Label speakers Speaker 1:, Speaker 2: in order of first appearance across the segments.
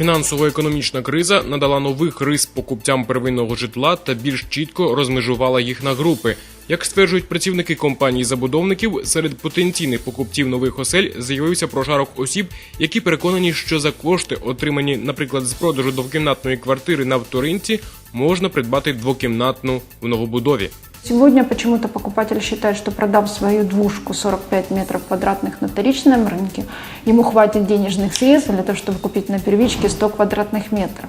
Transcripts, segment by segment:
Speaker 1: Фінансово-економічна криза надала нових рис покупцям первинного житла та більш чітко розмежувала їх на групи. Як стверджують працівники компанії забудовників, серед потенційних покупців нових осель з'явився прошарок осіб, які переконані, що за кошти, отримані, наприклад, з продажу двокімнатної квартири на вторинці, можна придбати двокімнатну в новобудові.
Speaker 2: Сегодня почему-то покупатель считает, что продав свою двушку 45 метров квадратных на вторичном рынке, ему хватит денежных средств для того, чтобы купить на первичке 100 квадратных метров.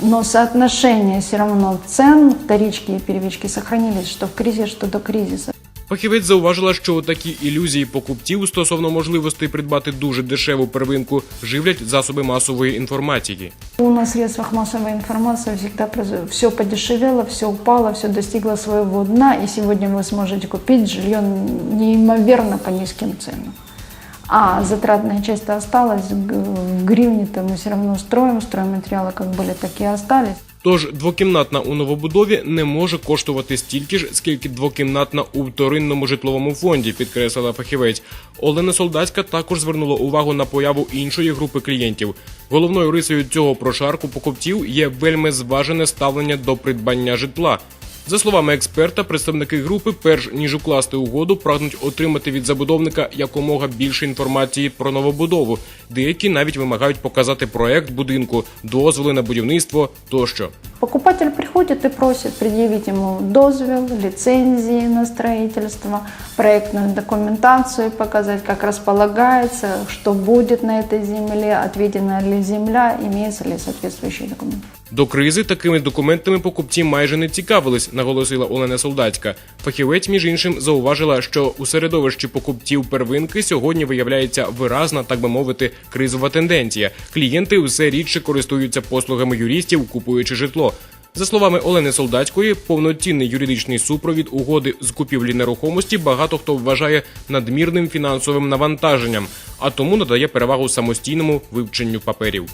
Speaker 2: Но соотношение все равно цен вторички и первички сохранились, что в кризис, что до кризиса.
Speaker 1: Фахівець зауважила, що такі ілюзії покупців стосовно можливостей придбати дуже дешеву первинку живлять засоби масової інформації.
Speaker 2: На средствах массовой информации всегда все подешевело, все упало, все достигло своего дна, и сегодня вы сможете купить жилье неимоверно по низким ценам. А затратная часть осталась, г- в гривне-то мы все равно строим, стройматериалы как были, так и остались.
Speaker 1: Тож двокімнатна у новобудові не може коштувати стільки ж, скільки двокімнатна у вторинному житловому фонді, підкреслила фахівець. Олена Солдатська також звернула увагу на появу іншої групи клієнтів. Головною рисою цього прошарку покупців є вельми зважене ставлення до придбання житла. За словами експерта, представники групи, перш ніж укласти угоду, прагнуть отримати від забудовника якомога більше інформації про новобудову. Деякі навіть вимагають показати проект будинку, дозволи на будівництво тощо.
Speaker 2: Покупатель приходит и просит предъявить ему дозвел, лицензии на строительство, проектную документацию показать, как располагается, что будет на этой земле, отведена ли земля, имеется ли соответствующие документы.
Speaker 1: До кризи такими документами покупці майже не цікавились, наголосила Олена Солдатська. Фахівець, між іншим, зауважила, що у середовищі покупців первинки сьогодні виявляється виразна, так би мовити, кризова тенденція. Клієнти все рідше користуються послугами юристів, купуючи житло. За словами Олени Солдатської, повноцінний юридичний супровід угоди з купівлі нерухомості багато хто вважає надмірним фінансовим навантаженням, а тому надає перевагу самостійному вивченню паперів.